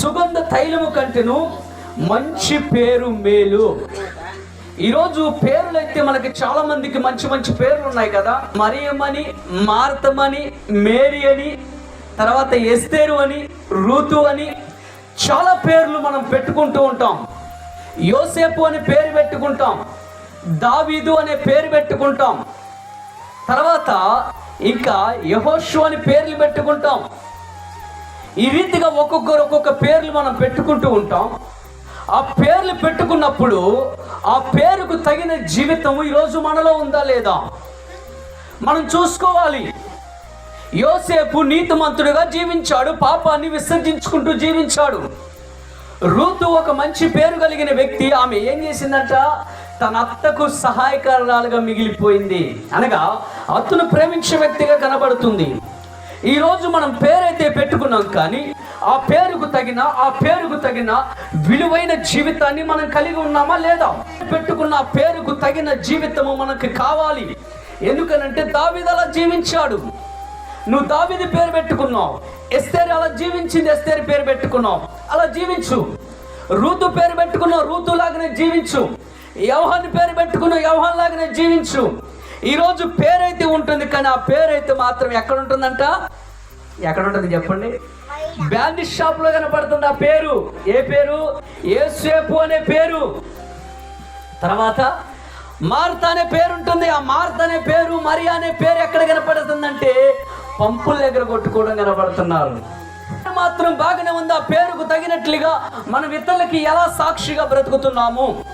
సుగంధ తైలము కంటేను మంచి పేరు మేలు. ఈరోజు పేర్లు అయితే మనకి చాలా మందికి మంచి మంచి పేర్లు ఉన్నాయి కదా. మరియమని మార్తమని మేరీ అని తర్వాత ఎస్తేరు అని ఋతు అని చాలా పేర్లు మనం పెట్టుకుంటూ ఉంటాం. యోసేపు అని పేరు పెట్టుకుంటాం. దావీదు అనే పేరు పెట్టుకుంటాం. తర్వాత ఇంకా యహోషు అని పేర్లు పెట్టుకుంటాం. ఈ రీతిగా ఒక్కొక్కరు ఒక్కొక్క పేర్లు మనం పెట్టుకుంటూ ఉంటాం. ఆ పేర్లు పెట్టుకున్నప్పుడు ఆ పేరుకు తగిన జీవితం ఈరోజు మనలో ఉందా లేదా? మనం చూసుకోవాలి. యోసేపు నీతిమంతుడుగా జీవించాడు పాపాన్ని విసర్జించుకుంటూ జీవించాడు. రూతు ఒక మంచి పేరు కలిగిన వ్యక్తి ఆమె ఏం చేసిందంట? తన అత్తకు సహాయకరాలుగా మిగిలిపోయింది. అనగా అత్తను ప్రేమించే వ్యక్తిగా కనబడుతుంది. ఈరోజు మనం పేరైతే పెట్టుకున్నాం కానీ ఆ పేరుకు తగిన ఆ పేరుకు తగిన విలువైన జీవితాన్ని మనం కలిగి ఉన్నామా లేదా? పెట్టుకున్న పేరుకు తగిన జీవితము మనకు కావాలి. ఎందుకనంటే దావిది అలా జీవించాడు. నువ్వు దావిది పేరు పెట్టుకున్నావు. ఎస్తేరి అలా జీవించింది ఎస్తేరి పేరు పెట్టుకున్నావు. అలా జీవించు. రూతు పేరు పెట్టుకున్నావు రూతు లాగానే జీవించు. యవహాన్ పేరు పెట్టుకున్నావు యవహాన్ లాగానే జీవించు. ఈరోజు పేరైతే ఉంటుంది కానీ ఆ పేరైతే మాత్రం ఎక్కడ ఉంటుందంట ఎక్కడ ఉంటుంది చెప్పండి. బ్యాండిష్ షాప్లో కనపడుతుంది ఆ పేరు. ఏ పేరు? ఏసేపు అనే పేరు. తర్వాత మార్త అనే పేరు ఉంటుంది. ఆ మార్త అనే పేరు మరి అనే పేరు ఎక్కడ కనపడుతుందంటే పంపుల దగ్గర కొట్టుకోవడం కనపడుతున్నారు. మాత్రం బాగానే ఉంది. ఆ పేరుకు తగినట్లుగా మనం ఇతరులకి ఎలా సాక్షిగా బ్రతుకుతున్నాము?